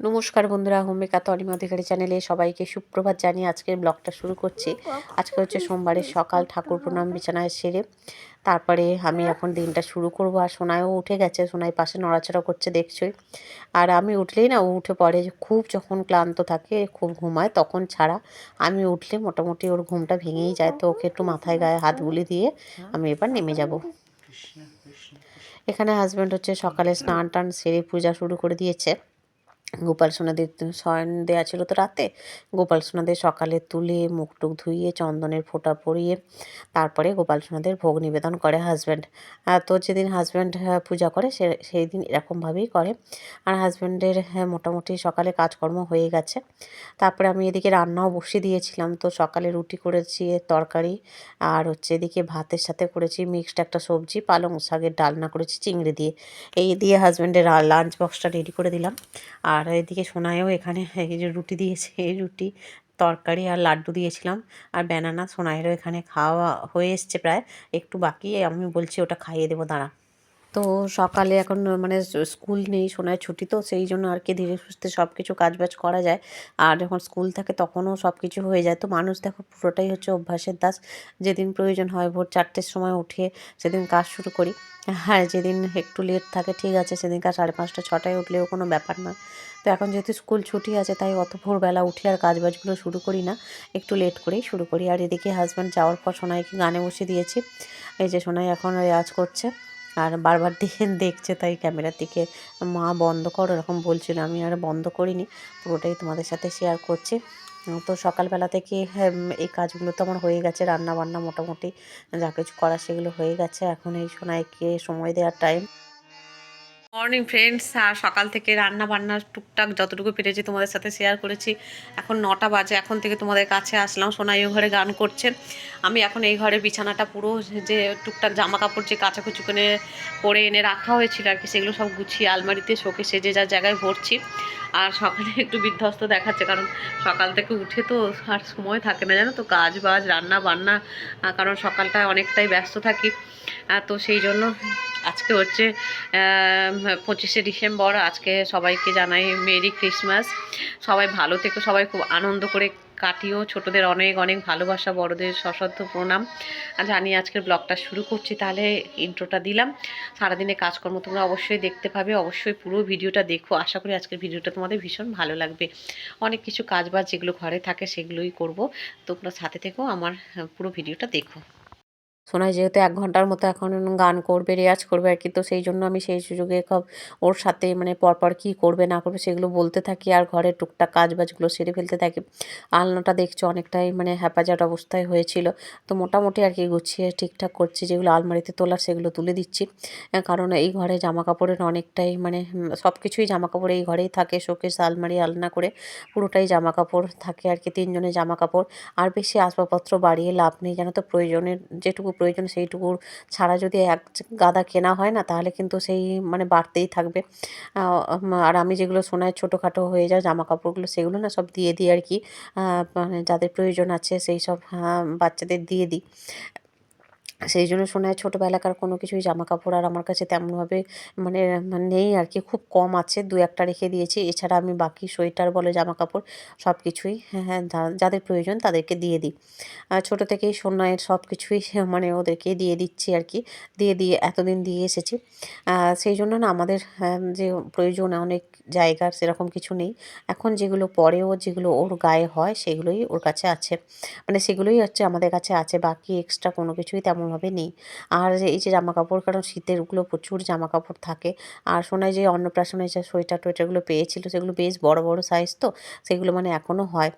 নমস্কার বন্ধুরা হোমিকা তরিমা অধিকারী চ্যানেলে সবাইকে সুপ্রভাত জানিয়ে আজকের ব্লগটা শুরু করছি। আজকে হচ্ছে সোমবারের সকাল, ঠাকুর প্রণাম বিছানায় সেরে। তারপরে আমি এখন দিনটা শুরু করব আর সোনায়ও উঠে গেছে, সোনাই পাশে নড়াচড়া করছে দেখছই। আর আমি উঠলেই না, ও উঠে পড়ে খুব যখন ক্লান্ত থাকে, খুব ঘুমায়, তখন ছাড়া আমি উঠলে মোটামুটি ওর ঘুমটা ভেঙেই যায়, তো ওকে একটু মাথায় গায়ে হাত গুলি দিয়ে আমি এবার নেমে যাব। এখানে হাজব্যান্ড হচ্ছে সকালে স্নান টান সেরে পূজা শুরু করে দিয়েছে। গোপাল সোনাদের শয়ন দেওয়া ছিল তো রাতে। গোপাল সোনাদের সকালে তুলে মুখ টুক ধুইয়ে চন্দনের ফোঁটা পরিয়ে তারপরে গোপাল সোনাদের ভোগ নিবেদন করে হাজব্যান্ড তো যেদিন হাজব্যান্ড পূজা করে সে, সেই দিন এরকমভাবেই করে। আর হাজব্যান্ডের মোটামুটি সকালে কাজকর্ম হয়ে গেছে। তারপরে আমি এদিকে রান্নাও বসিয়ে দিয়েছিলাম। তো সকালে রুটি করেছি, তরকারি, আর হচ্ছে এদিকে ভাতের সাথে করেছি মিক্সড একটা সবজি, পালং শাকের ডালনা করেছি চিংড়ি দিয়ে। এই দিয়ে হাজব্যান্ডের লাঞ্চ বক্সটা রেডি করে দিলাম। আর আর এদিকে সোনায়ও এখানে এই যে রুটি দিয়েছে, এই রুটি, তরকারি আর লাড্ডু দিয়েছিলাম। আর ব্যানানা সোনাইয়েরও এখানে খাওয়া হয়ে এসছে প্রায়। একটু বাকি, আমি বলছি ওটা খাইয়ে দেবো, দাঁড়া। তো সকালে এখন মানে স্কুল নেই সোনায় ছুটি তো, সেই জন্য আর কি ধীরে সুস্থে সব কিছু কাজবাজ করা যায়। আর যখন স্কুল থাকে তখনও সব কিছু হয়ে যায়। তো মানুষ দেখো পুরোটাই হচ্ছে অভ্যাসের দাস। যেদিন প্রয়োজন হয় ভোর চারটের সময় উঠে সেদিন কাজ শুরু করি। হ্যাঁ যেদিন একটু লেট থাকে, ঠিক আছে, সেদিনকার সাড়ে পাঁচটা, ছটায় উঠলেও কোনো ব্যাপার নয়। তো এখন যেহেতু স্কুল ছুটি আছে তাই অত ভোরবেলা উঠে আর কাজবাজগুলো শুরু করি না। একটু লেট করেই শুরু করি। আর এদিকে হাজব্যান্ড যাওয়ার পর সোনাইকে গানে বসে দিয়েছি। এই যে সোনাই এখন রেওয়াজ করছে আর বারবার দিকে দেখছে তাই ক্যামেরার দিকে। মা বন্ধ করো এরকম বলছিল। আমি আর বন্ধ করিনি পুরোটাই তোমাদের সাথে শেয়ার করছি। তো সকালবেলা থেকে হ্যাঁ, এই কাজগুলো তো আমার হয়ে গেছে রান্না বান্না মোটামুটি যা কিছু করা সেগুলো হয়ে গেছে। এখন এই সোনাইকে সময় দেওয়ার টাইম মর্নিং ফ্রেন্ডস আর সকাল থেকে রান্না বান্নার টুকটাক যতটুকু পেরেছি তোমাদের সাথে শেয়ার করেছি। এখন নটা বাজে, এখন থেকে তোমাদের কাছে আসলাম। সোনাইও ঘরে গান করছে। আমি এখন এই ঘরে বিছানাটা পুরো যে টুকটাক জামা কাপড় যে কাচাকুচি করে, পরে এনে রাখা হয়েছিল আর কি, সেগুলো সব গুছিয়ে আলমারিতে শোকে সেজে যার জায়গায় ভরছি। আর সকালে একটু বিধ্বস্ত দেখাচ্ছে, কারণ সকাল থেকে উঠে তো আর সময় থাকে না, জানো তো? কাজ বাজ, রান্না বান্না কারণ সকালটা অনেকটাই ব্যস্ত থাকি। তো সেই জন্য আজকে হচ্ছে পঁচিশে ডিসেম্বর, আজকে সবাইকে জানাই মেরি ক্রিসমাস। সবাই ভালো থেকো, সবাই খুব আনন্দ করে কাটিও। ছোটদের অনেক অনেক ভালোবাসা, বড়দের সশ্রদ্ধ প্রণাম। জানি আজকের ব্লগটা শুরু করছি, তাহলে ইন্ট্রোটা দিলাম। সারাদিনে কাজকর্ম তোমরা অবশ্যই দেখতে পাবে, অবশ্যই পুরো ভিডিওটা দেখো। আশা করি আজকের ভিডিওটা তোমাদের ভীষণ ভালো লাগবে। অনেক কিছু কাজ বাজ যেগুলো ঘরে থাকে সেগুলোই করব। তোমরা সাথে থেকেও আমার পুরো ভিডিওটা দেখো। সোনাই যেহেতু এক ঘণ্টার মতো এখন গান করবে, রেয়াজ করবে আর কি, তো সেই জন্য আমি সেই সুযোগে সব ওর সাথে মানে পরপর কী করবে, না করবে সেগুলো বলতে থাকি আর ঘরের টুকটাক কাজ বাজগুলো সেরে ফেলতে থাকি। আলনাটা দেখছ অনেকটাই মানে হ্যাপাজাট অবস্থায় হয়েছিল। তো মোটামুটি আর কি গুছিয়ে ঠিকঠাক করছি, যেগুলো আলমারিতে তোলার সেগুলো তুলে দিচ্ছি। কারণ এই ঘরে জামা কাপড়ের অনেকটাই মানে সব কিছুই জামা কাপড় এই ঘরেই থাকে, শোকেস, আলমারি, আলনা করে পুরোটাই জামা কাপড় থাকে আর কি, তিনজনের জামা কাপড় আর বেশি আসবাবপত্র বাড়িয়ে লাভ নেই যেন তো প্রয়োজনের যেটুকু প্রয়োজন সেইটুকু ছাড়া যদি এক গাদা কেনা হয় না, তাহলে কিন্তু সেই মানে বাড়তেই থাকবে। আর আমি যেগুলো সোনায় ছোটোখাটো হয়ে যায় জামা কাপড়গুলো সেগুলো না সব দিয়ে দিই আর কি। মানে যাদের প্রয়োজন আছে সেই সব বাচ্চাদের দিয়ে দিই। সেই জন্য সোনায় ছোটোবেলাকার কোনো কিছুই জামা কাপড় আর আমার কাছে তেমনভাবে মানে নেই আর কি, খুব কম আছে, দু একটা রেখে দিয়েছি। এছাড়া আমি বাকি সোয়েটার বলে জামা কাপড় সব কিছুই হ্যাঁ হ্যাঁ যাদের প্রয়োজন তাদেরকে দিয়ে দিই। ছোটো থেকেই সোনায়ের সব কিছুই মানে ওদেরকে দিয়ে দিচ্ছি আর কি, দিয়ে দিয়ে এতদিন দিয়ে এসেছি। সেই জন্য না আমাদের যে প্রয়োজন অনেক জায়গার সেরকম কিছু নেই। এখন যেগুলো পরেও, যেগুলো ওর গায়ে হয়, সেগুলোই ওর কাছে আছে। মানে সেগুলোই হচ্ছে আমাদের কাছে আছে, বাকি এক্সট্রা কোনো কিছুই তেমন কোনোভাবে নেই। আর এই যে জামা কাপড় কারণ শীতের ওগুলো প্রচুর জামা কাপড় থাকে। আর শোনায় যে অন্নপ্রাশনে যে সোয়েটার টোয়েটারগুলো পেয়েছিল, সেগুলো বেশ বড় বড় সাইজ তো, সেগুলো মানে এখনও হয়।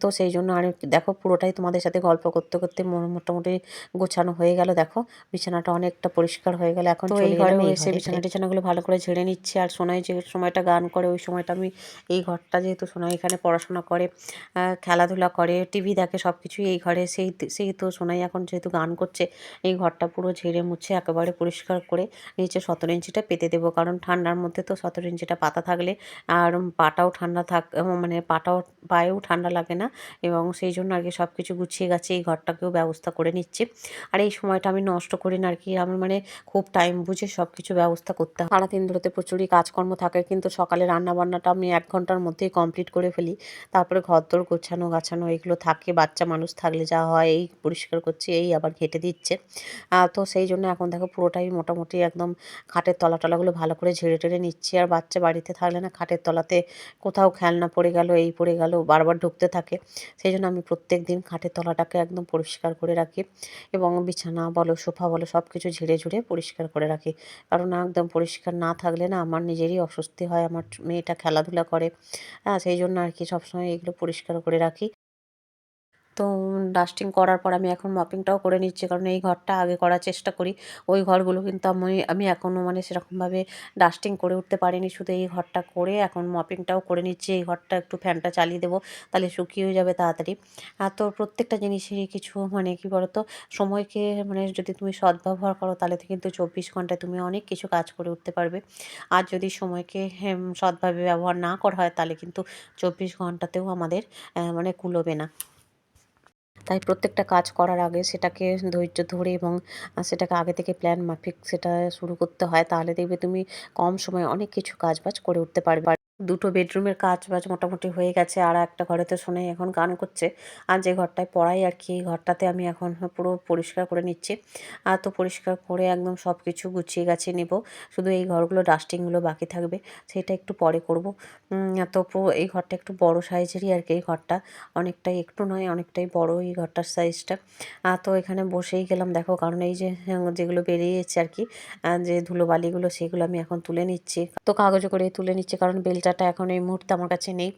তো সেই জন্য আর দেখো পুরোটাই তোমাদের সাথে গল্প করতে করতে মোটামুটি গোছানো হয়ে গেল দেখো। বিছানাটা অনেকটা পরিষ্কার হয়ে গেল এখন এই ঘরে এসে বিছানা টিছানাগুলো ভালো করে ঝেড়ে নিচ্ছে আর সোনাই যে সময়টা গান করে ওই সময়টা আমি এই ঘরটা যেহেতু সোনাই এখানে পড়াশোনা করে খেলাধুলা করে টিভি দেখে সব কিছুই এই ঘরে সেই সেই তো সোনাই এখন যেহেতু গান করছে এই ঘরটা পুরো ঝেড়ে মুছে একেবারে পরিষ্কার করে নিচে সতেরো ইঞ্চিটা পেতে দেবো কারণ ঠান্ডার মধ্যে তো সতেরো ইঞ্চিটা পাতা থাকলে আর পাটাও ঠান্ডা থাক মানে পাটাও পায়েও ঠান্ডা লাগে লাগে না এবং সেই জন্য আর কি সব কিছু গুছিয়ে গেছে এই ঘরটাকেও ব্যবস্থা করে নিচ্ছি। আর এই সময়টা আমি নষ্ট করি না আর কি, আমার মানে খুব টাইম বুঝে সব কিছু ব্যবস্থা করতে হয়। সারাদিন ধরেতে প্রচুরই কাজকর্ম থাকে কিন্তু সকালে রান্না বান্নাটা আমি এক ঘণ্টার মধ্যেই কমপ্লিট করে ফেলি। তারপরে ঘর ঘরদোর গোছানো গাছানো এগুলো থাকে, বাচ্চা মানুষ থাকলে যা হয় এই পরিষ্কার করছি, এই আবার ঘেটে দিচ্ছে। তো সেই জন্য এখন দেখো পুরোটাই মোটামুটি একদম খাটের তলা টলাগুলো ভালো করে ঝেড়ে টেড়ে নিচ্ছি। আর বাচ্চা বাড়িতে থাকলে না খাটের তলাতে কোথাও খেলনা পড়ে গেল, এই পড়ে গেল, বারবার ঢুকতে থাকে। সেই জন্য আমি প্রত্যেক দিন খাটের তলাটাকে একদম পরিষ্কার করে রাখি এবং বিছানা বলো, সোফা বলো সব কিছু ঝেড়ে ঝুড়ে পরিষ্কার করে রাখি। কারণ একদম পরিষ্কার না থাকলে না আমার নিজেরই অস্বস্তি হয়, আমার মেয়েটা খেলাধুলা করে। হ্যাঁ সেই জন্য আর কি সবসময় এগুলো পরিষ্কার করে রাখি। তো ডাস্টিং করার পর আমি এখন মপিংটাও করে নিচ্ছি। কারণ এই ঘরটা আগে করার চেষ্টা করি। ওই ঘরগুলো কিন্তু আমি আমি এখনও মানে সেরকমভাবে ডাস্টিং করে উঠতে পারিনি। শুধু এই ঘরটা করে এখন মপিংটাও করে নিচ্ছি। এই ঘরটা একটু ফ্যানটা চালিয়ে দেবো তাহলে শুকিয়ে যাবে তাড়াতাড়ি। আর তো প্রত্যেকটা জিনিসেরই কিছু মানে কি বলতো সময়কে মানে যদি তুমি সদ্ব্যবহার করো তাহলে কিন্তু চব্বিশ ঘন্টায় তুমি অনেক কিছু কাজ করে উঠতে পারবে। আর যদি সময়কে হেম, সৎভাবে ব্যবহার না করা হয় তাহলে কিন্তু চব্বিশ ঘন্টাতেও আমাদের মানে কুলোবে না। তাই প্রত্যেকটা কাজ করার আগে সেটাকে ধৈর্য ধরে এবং সেটাকে আগে থেকে প্ল্যান মাফিক সেটা শুরু করতে হয়। তাহলে দেখবে তুমি কম সময়ে অনেক কিছু কাজ বাজ করে উঠতে পারবে। দুটো বেডরুমের কাজ বাজ মোটামুটি হয়ে গেছে আর একটা ঘরে তো শোনাই এখন গান করছে। আর যে ঘরটায় পড়াই আর কি ঘরটাতে আমি এখন পুরো পরিষ্কার করে নিচ্ছি। আর তো পরিষ্কার করে একদম সব কিছু গুছিয়ে গাছিয়ে নেব। শুধু এই ঘরগুলো ডাস্টিংগুলো বাকি থাকবে সেটা একটু পরে করব। তো এই ঘরটা একটু বড় সাইজেরই আর কি এই ঘরটা। অনেকটাই একটু নয় অনেকটাই বড় এই ঘরটার সাইজটা। আর তো এখানে বসেই গেলাম দেখো কারণ এই যে হ্যাঁ, যেগুলো বেরিয়েছে আর কি যে ধুলোবালিগুলো সেগুলো আমি এখন তুলে নিচ্ছি। তো কাগজে করে তুলে নিচ্ছি কারণ বেলচাটা এখন এই মুহূর্তে আমার কাছে নেই।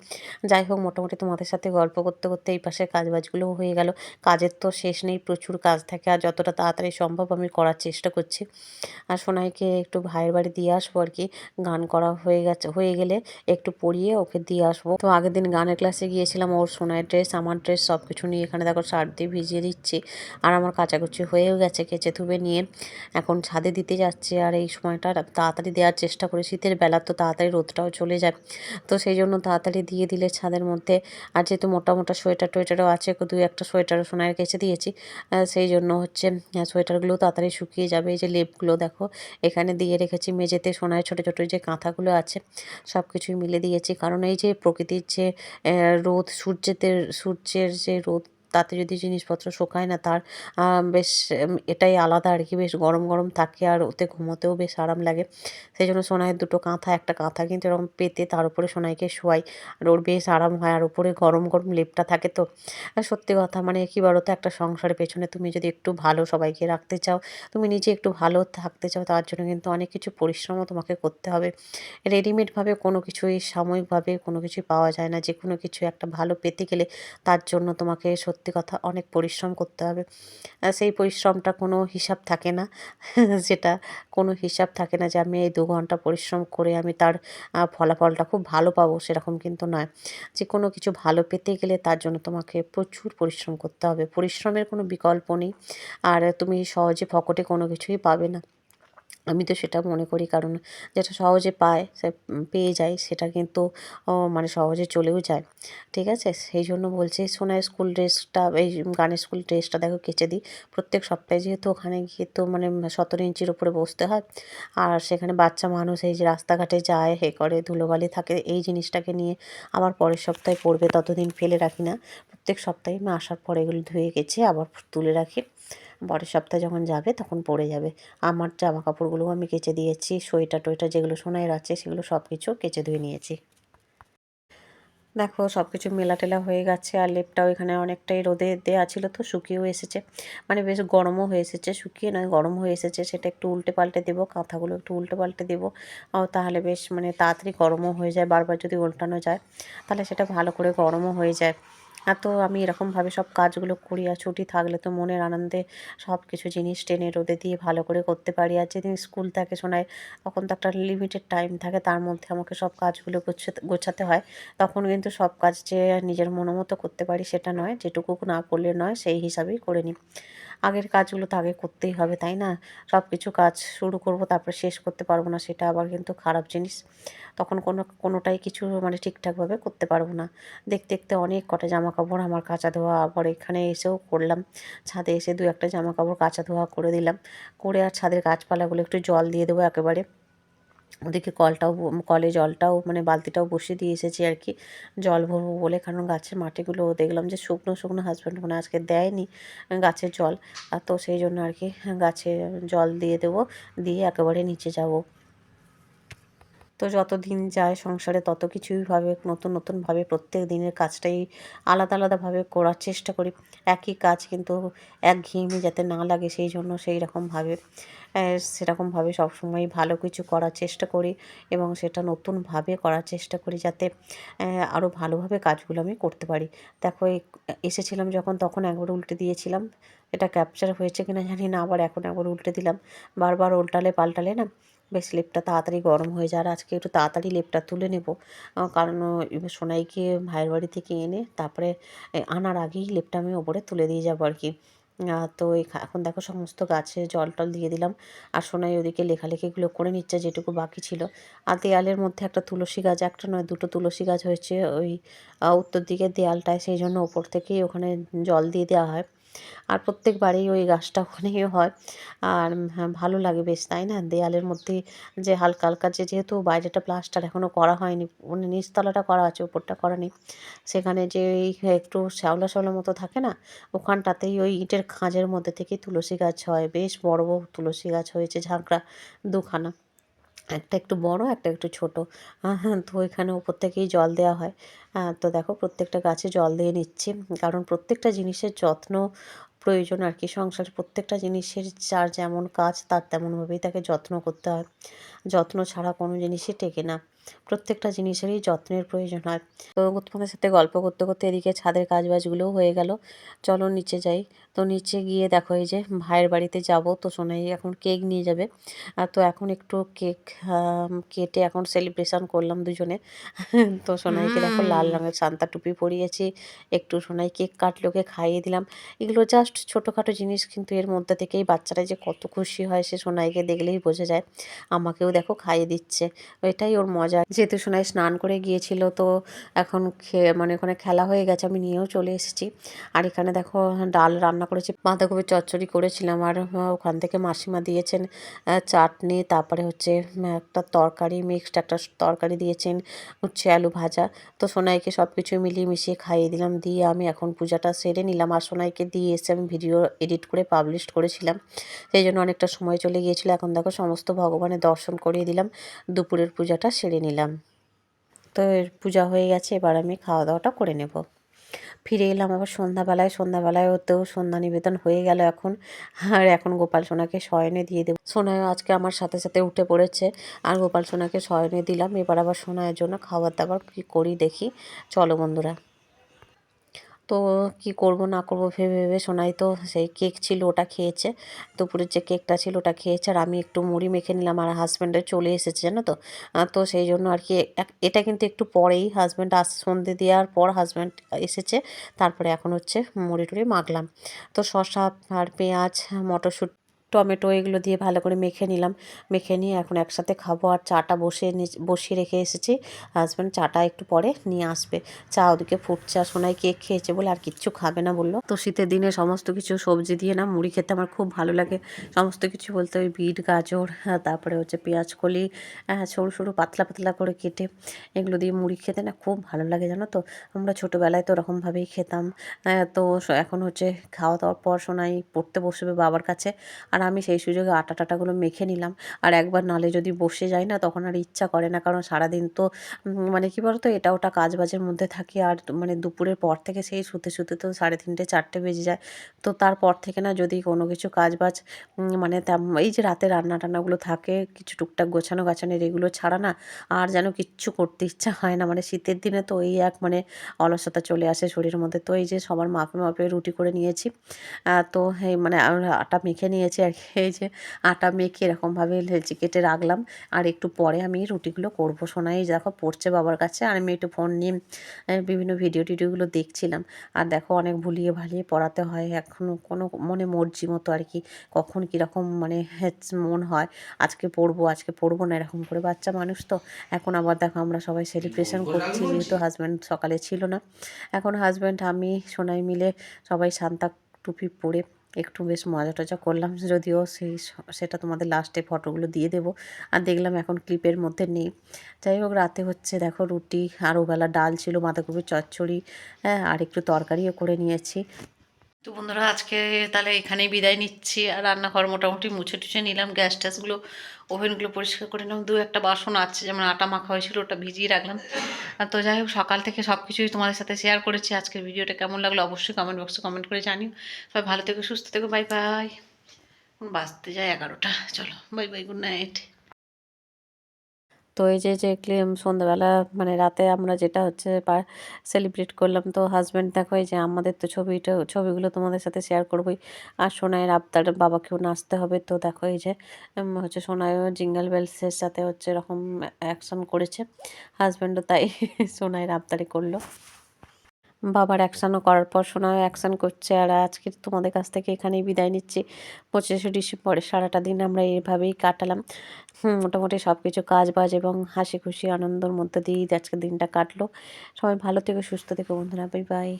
যাই হোক, মোটামুটি তোমাদের সাথে গল্প করতে করতে এই পাশে কাজবাজগুলোও হয়ে গেল। কাজের তো শেষ নেই, প্রচুর কাজ থাকে আর যতটা তাড়াতাড়ি সম্ভব আমি করার চেষ্টা করছি। আর সোনাইকে একটু ভাইয়ের বাড়ি দিয়ে আসব আর কি। গান করা হয়ে গেছে, হয়ে গেলে একটু পড়িয়ে ওকে দিয়ে আসব। তো আগের দিন গানের ক্লাসে গিয়েছিলাম, ওর সোনাইয়ের ড্রেস, আমার ড্রেস সব কিছু নিয়ে এখানে দেখো শার্ট দিয়ে ভিজিয়ে দিচ্ছি। আর আমার কাচাকুচি হয়েও গেছে কেচে ধুবে নিয়ে। এখন ছাদে দিতে যাচ্ছে আর এই সময়টা তাড়াতাড়ি দেওয়ার চেষ্টা করি। শীতের বেলা তো তাড়াতাড়ি রোদটাও চলে যায় তো সেই জন্য তাড়াতাড়ি দিয়ে দিলে ছাদের মধ্যে। আর যেহেতু মোটা মোটা সোয়েটার টোয়েটারও আছে দুই একটা সোয়েটারও সোনাইয়ের কেচে দিয়েছি। সেই জন্য হচ্ছে সোয়েটারগুলো তাড়াতাড়ি শুকিয়ে যাবে। এই যে লেপগুলো দেখো, এখানে দিয়ে রেখেছি মেঝেতে সোনায় ছোটো ছোটো যে কাঁথাগুলো আছে সব কিছুই মিলে দিয়েছি। কারণ এই যে প্রকৃতির যে রোদ, সূর্যের সূর্যের যে রোদ তাতে যদি জিনিসপত্র শুকায় না, তার বেশ এটাই আলাদা আর কি, বেশ গরম গরম থাকে আর ওতে ঘুমোতেও বেশ আরাম লাগে। সেই জন্য সোনাইয়ের দুটো কাঁথা, একটা কাঁথা কিন্তু এরকম পেতে তার উপরে সোনাইকে শোয়াই আর ওর বেশ আরাম হয় আর উপরে গরম গরম লেপটা থাকে তো। সত্যি কথা মানে কি বলো তো একটা সংসারের পেছনে তুমি যদি একটু ভালো সবাইকে রাখতে চাও, তুমি নিজে একটু ভালো থাকতে চাও, তার জন্য কিন্তু অনেক কিছু পরিশ্রমও তোমাকে করতে হবে। রেডিমেডভাবে কোনো কিছুই সাময়িকভাবে কোনো কিছুই পাওয়া যায় না যে কোনো কিছু একটা ভালো পেতে গেলে তার জন্য তোমাকে সত্যি কথা অনেক পরিশ্রম করতে হবে। সেই পরিশ্রমটা কোনো হিসাব থাকে না। যেটা কোনো হিসাব থাকে না যে আমি এই দু ঘণ্টা পরিশ্রম করে আমি তার ফলাফলটা খুব ভালো পাবো, সেরকম কিন্তু নয়। যে কোনো কিছু ভালো পেতে গেলে তার জন্য তোমাকে প্রচুর পরিশ্রম করতে হবে। পরিশ্রমের কোনো বিকল্প নেই। আর তুমি সহজে ফকটে কোনো কিছুই পাবে না। আমি তো সেটা মনে করি কারণ যেটা সহজে পায়, সে পেয়ে যায়, সেটা কিন্তু মানে সহজে চলেও যায়। ঠিক আছে? সেই জন্য বলছি সোনার স্কুল ড্রেসটা, এই গানের স্কুল ড্রেসটা দেখো কেচে দিই। প্রত্যেক সপ্তাহে যেহেতু ওখানে গিয়ে তো মানে সতেরো ইঞ্চির উপরে বসতে হয়, আর সেখানে বাচ্চা মানুষ এই যে রাস্তাঘাটে যায় হে করে, ধুলোবালি থাকে, এই জিনিসটাকে নিয়ে আবার পরের সপ্তাহে পড়বে, ততদিন ফেলে রাখি না। প্রত্যেক সপ্তাহে আমি আসার পরে এগুলো ধুয়ে গেছে আবার তুলে রাখি। পরের সপ্তাহে যখন যাবে তখন পরে যাবে। আমার জামা কাপড়গুলোও আমি কেচে দিয়েছি, সোয়েটার টোয়েটার যেগুলো সোনাইয়ের আছে সেগুলো সব কিছু কেচে ধুয়ে নিয়েছি। দেখো সব কিছু মেলা টেলা হয়ে গেছে আর লেপটাও এখানে অনেকটাই রোদে দেওয়া ছিল তো, শুকিয়েও এসেছে। মানে বেশ গরমও হয়ে এসেছে, শুকিয়ে নয়, গরম হয়ে এসেছে। সেটা একটু উল্টে পাল্টে দেবো, কাঁথাগুলো একটু উল্টে পাল্টে দেবো। তাহলে বেশ মানে তাড়াতাড়ি গরমও হয়ে যায়, বারবার যদি উল্টানো যায়, তাহলে সেটা ভালো করে গরমও হয়ে যায়। তো আমি এরকমভাবে সব কাজগুলো করি আর ছুটি থাকলে তো মনের আনন্দে সব কিছু জিনিস টেনে রোদে দিয়ে ভালো করে করতে পারি। আর যেদিন স্কুল থাকে শোনায়, তখন তো একটা লিমিটেড টাইম থাকে, তার মধ্যে আমাকে সব কাজগুলো গোছাতে গোছাতে হয়। তখন কিন্তু সব কাজ যে নিজের মনোমতো করতে পারি সেটা নয়, যেটুকু না করলে নয়, সেই হিসাবেই করে নিই। আগের কাজগুলো তো আগে করতেই হবে, তাই না? সব কিছু কাজ শুরু করব, তারপরে শেষ করতে পারব না, সেটা আবার কিন্তু খারাপ জিনিস। তখন কোনো, কোনোটাই কিছু মানে ঠিকঠাকভাবে করতে পারব না। দেখতে দেখতে অনেক কটা জামা কাপড় আমার কাঁচা ধোয়া, আবার এখানে এসেও করলাম। ছাদে এসে দু একটা জামা কাপড় কাচা ধোয়া করে দিলাম। করে আর ছাদের গাছপালাগুলো একটু জল দিয়ে দেবো একেবারে। ওদিকে কলটাও কলে জলটাও মানে বালতিটাও বসিয়ে দিয়ে এসেছি আর কি। জল ভরবো বলে, কারণ গাছের মাটিগুলো দেখলাম যে শুকনো শুকনো হাজব্যান্ড মানে আজকে দেয়নি গাছের জল। আর তো সেই জন্য আর কি গাছে জল দিয়ে দেবো, দিয়ে একেবারে নিচে যাব। তো যত দিন যায় সংসারে তত কিছুইভাবে নতুন নতুনভাবে প্রত্যেক দিনের কাজটাই আলাদা আলাদাভাবে করার চেষ্টা করি। একই কাজ কিন্তু এক একঘেয়েমি যাতে না লাগে সেই জন্য সেই রকমভাবে সেরকমভাবে সবসময় ভালো কিছু করার চেষ্টা করি এবং সেটা নতুনভাবে করার চেষ্টা করি যাতে আরও ভালোভাবে কাজগুলো আমি করতে পারি। দেখো এসেছিলাম যখন তখন একবার উল্টে দিয়েছিলাম। এটা ক্যাপচার হয়েছে কিনা জানি না, আবার এখন একবার উল্টে দিলাম। বারবার উল্টালে, পাল্টালে না? বেশ লেপটা তাড়াতাড়ি গরম হয়ে যায় আজকে একটু তাড়াতাড়ি লেপটা তুলে নেব। কারণ সোনাইকে ভাইয়ের বাড়ি থেকে এনে তারপরে আনার আগেই লেপটা আমি ওপরে তুলে দিয়ে যাব আর কি। তো এখন দেখো সমস্ত গাছে জল টল দিয়ে দিলাম। আর সোনাই ওদিকে লেখালেখিগুলো করে নিচ্ছে যেটুকু বাকি ছিল। আর দেয়ালের মধ্যে একটা তুলসী গাছ, একটা নয়, দুটো তুলসী গাছ হয়েছে ওই উত্তর দিকের দেয়ালটায়। সেই জন্য ওপর থেকেই ওখানে জল দিয়ে দেওয়া হয়। আর প্রত্যেক প্রত্যেকবারেই ওই গাছটা ওখানেই হয়। আর হ্যাঁ, ভালো লাগে বেশ তাই না? দেয়ালের মধ্যে যে হালকা হালকা যে যেহেতু বাইরেটা প্লাস্টার এখনও করা হয়নি মানে নিচতলাটা করা আছে ওপরটা করা নেই। সেখানে যে ওই একটু শ্যাওলা শ্যাওলা মতো থাকে না ওখানটাতেই ওই ইটের খাঁজের মধ্যে থেকেই তুলসী গাছ হয়। বেশ বড় বড় তুলসী গাছ হয়েছে ঝাঁকড়া দুখানা। একটা একটু বড়, একটা একটু ছোটো। তো এখানে ওপর থেকেই জল দেওয়া হয়। তো দেখো প্রত্যেকটা গাছে জল দিয়ে নিচ্ছি। কারণ প্রত্যেকটা জিনিসের যত্ন প্রয়োজন আর কি। সংসারে প্রত্যেকটা জিনিসের যার যেমন কাজ, তার তেমনভাবেই তাকে যত্ন করতে হয়। যত্ন ছাড়া কোনো জিনিসই টেকে না। প্রত্যেকটা জিনিসেরই যত্নের প্রয়োজন হয়। তো তোমাদের সাথে গল্প করতে করতে এদিকে ছাদের কাজ বাজগুলোও হয়ে গেল। চলো নিচে যাই। তো নিচে গিয়ে দেখো এই যে ভাইয়ের বাড়িতে যাব। তো সোনাই এখন কেক নিয়ে যাবে। আর তো এখন একটু কেক কেটে এখন সেলিব্রেশন করলাম দুজনে। তো সোনাইকে দেখো লাল রঙের সান্তা টুপি পরিয়েছি। একটু সোনাই কেক কাটলোকে খাইয়ে দিলাম। এগুলো জাস্ট ছোটোখাটো জিনিস কিন্তু এর মধ্যে থেকেই বাচ্চারা যে কত খুশি হয় সে সোনাইকে দেখলেই বোঝা যায়। আমাকেও দেখো খাইয়ে দিচ্ছে। এটাই ওর মজা। যেহেতু সোনাই স্নান করে গিয়েছিল, তো এখন মানে ওখানে খেলা হয়ে গেছে, আমি নিয়েও চলে এসেছি। আর এখানে দেখো, ডাল রান্না করেছি বাঁধাকপির চচ্চড়ি করেছিলাম। আর ওখান থেকে মাসিমা দিয়েছেন চাটনি, তারপরে হচ্ছে একটা তরকারি মিক্সড একটা তরকারি দিয়েছেন উচ্ছে আলু ভাজা। তো সোনাইকে সব কিছু মিলিয়ে মিশিয়ে খাইয়ে দিলাম, দিয়ে আমি এখন পূজাটা সেরে নিলাম। আর সোনাইকে দিয়ে এসে আমি ভিডিও এডিট করে পাবলিশ করেছিলাম। সেই জন্য অনেকটা সময় চলে গিয়েছিল। এখন দেখো, সমস্ত ভগবানের দর্শন করিয়ে দিলাম। দুপুরের পূজাটা সেরে নিলাম। তো পূজা হয়ে গেছে, এবার আমি খাওয়া দাওয়াটা করে নেব। ফিরে এলাম আবার সন্ধ্যাবেলায় সন্ধ্যাবেলায় ওতেও সন্ধ্যা নিবেদন হয়ে গেল এখন। আর এখন গোপাল সোনাকে শয়নে দিয়ে দেবো। সোনায় আজকে আমার সাথে সাথে উঠে পড়েছে। আর গোপাল সোনাকে শয়নে দিলাম। এবার আবার সোনায়ের জন্য খাবার দাবার কী করি দেখি। চলো বন্ধুরা। তো কি করব, না করব ভেবে ভেবে সোনাই তো সেই কেক ছিল, ওটা খেয়েছে। দুপুরের যে কেকটা ছিল, ওটা খেয়েছে আর আমি একটু মুড়ি মেখে নিলাম আর হাজব্যান্ডের চলে এসেছে, জানো তো? তো সেই জন্য আর কি এটা কিন্তু একটু পরেই হাজব্যান্ড আস সন্ধে দেওয়ার পর হাজব্যান্ড এসেছে, তারপরে এখন হচ্ছে মুড়ি টুড়ি মাখলাম। তো শসা আর পেঁয়াজ, মটরশুঁটি টমেটো এগুলো দিয়ে ভালো করে মেখে নিলাম। মেখে নিয়ে এখন একসাথে খাব আর চাটা বসে বসিয়ে রেখে এসেছি। হাজব্যান্ড চাটা একটু পরে নিয়ে আসবে। চা ওদিকে ফুটছে আর সোনাই কেক খেয়েছে বলে আর কিচ্ছু খাবে না বলল। তো শীতের দিনে সমস্ত কিছু সবজি দিয়ে না মুড়ি খেতে আমার খুব ভালো লাগে। সমস্ত কিছু বলতে ওই বিট গাজর হ্যাঁ, তারপরে হচ্ছে পেঁয়াজ কলি হ্যাঁ, সরু সরু পাতলা পাতলা করে কেটে এগুলো দিয়ে মুড়ি খেতে না খুব ভালো লাগে জানো তো। আমরা ছোটোবেলায় তো ওরকমভাবেই খেতাম। হ্যাঁ, তো এখন হচ্ছে খাওয়া দাওয়ার পর সোনাই পড়তে বসবে বাবার কাছে। আর আমি সেই সুযোগে আটা টাটাগুলো মেখে নিলাম। আর একবার নালে যদি বসে যাই না, তখন আর ইচ্ছা করে না। কারণ সারাদিন তো মানে কী বলতো, এটা ওটা কাজ বাজের মধ্যে থাকি। আর মানে দুপুরের পর থেকে সেই শুতে শুতে তো সাড়ে তিনটে, চারটে বেজে যায়। তো তারপর থেকে না যদি কোনো কিছু কাজ বাজ মানে এই যে রাতে রান্না টান্নাগুলো থাকে, কিছু টুকটাক গোছানো গাছানোর এগুলো ছাড়া না আর যেন কিচ্ছু করতে ইচ্ছা হয় না। মানে শীতের দিনে তো এই এক মানে অলসতা চলে আসে শরীরের মধ্যে। তো এই যে সবার মাপে মাপে রুটি করে নিয়েছি। তো এই মানে আটা মেখে নিয়েছি। আর কি এই যে আটা মেখে এরকমভাবে লেচি কেটে রাখলাম। আর একটু পরে আমি রুটিগুলো করব। শোনাই দেখো পড়ছে বাবার কাছে। আর আমি একটু ফোন নিয়ে বিভিন্ন ভিডিও টিডিওগুলো দেখছিলাম। আর দেখো অনেক ভুলিয়ে ভালিয়ে পড়াতে হয়। এখনও কোনো মনে মর্জি মতো আর কি কখন কীরকম মানে মন হয়। আজকে পড়ব আজকে পড়ব না এরকম করে বাচ্চা মানুষ তো। এখন আবার দেখো আমরা সবাই সেলিব্রেশন করছি। যেহেতু হাজব্যান্ড সকালে ছিল না। এখন হাজব্যান্ড আমি সোনাই মিলে সবাই সান্তা টুপি পরে একটু বেশ মজা টজা করলাম, যদিও সেই সেটা তোমাদের লাস্টে ফটোগুলো দিয়ে দেবো। আর দেখলাম এখন ক্লিপের মধ্যে নেই। যাই হোক, রাতে হচ্ছে দেখো রুটি আর ওবেলা ডাল ছিল, বাঁধাকপির চচ্চড়ি হ্যাঁ আর একটু তরকারিও করে নিয়েছি। তো বন্ধুরা, আজকে তাহলে এখানেই বিদায় নিচ্ছি। আর রান্নাঘর মোটামুটি মুছে টুছে নিলাম। গ্যাস ট্যাসগুলো, ওভেনগুলো পরিষ্কার করে নিলাম। দু একটা বাসন আছে, যেমন আটা মাখা হয়েছিল, ওটা ভিজিয়ে রাখলাম। আর তো যাই হোক, সকাল থেকে সব কিছুই তোমাদের সাথে শেয়ার করেছি। আজকের ভিডিওটা কেমন লাগল অবশ্যই কমেন্ট বক্সে কমেন্ট করে জানিও। সবাই ভালো থেকো, সুস্থ থেকো বাই বাই বাঁচতে যায় এগারোটা। চলো বাই বাই গুড নাইট তো এই যে যে সন্ধ্যাবেলা মানে রাতে আমরা যেটা হচ্ছে সেলিব্রেট করলাম, তো হাজব্যান্ড দেখো এই যে আমাদের তো ছবিটা, ছবিগুলো তোমাদের সাথে শেয়ার করবোই। আর সোনাইয়ের আবদার, বাবাকেও নাচতে হবে, তো দেখো এই যে হচ্ছে সোনাইও জিঙ্গাল বেলসের সাথে হচ্ছে এরকম অ্যাকশন করেছে। হাজব্যান্ডও তাই সোনাইয়ের আবদারে করল। বাবার অ্যাকশানও করার পর সোনাও অ্যাকশান করছে আর আজকে তোমাদের কাছ থেকে এখানেই বিদায় নিচ্ছি। পঁচিশে ডিসেম্বরে সারাটা দিন আমরা এইভাবেই কাটালাম। মোটামুটি সব কিছু কাজ বাজ এবং হাসি খুশি, আনন্দর মধ্যে দিয়েই আজকে দিনটা কাটলো। সবাই ভালো থেকে, সুস্থ থেকে বন্ধুরা। Bye bye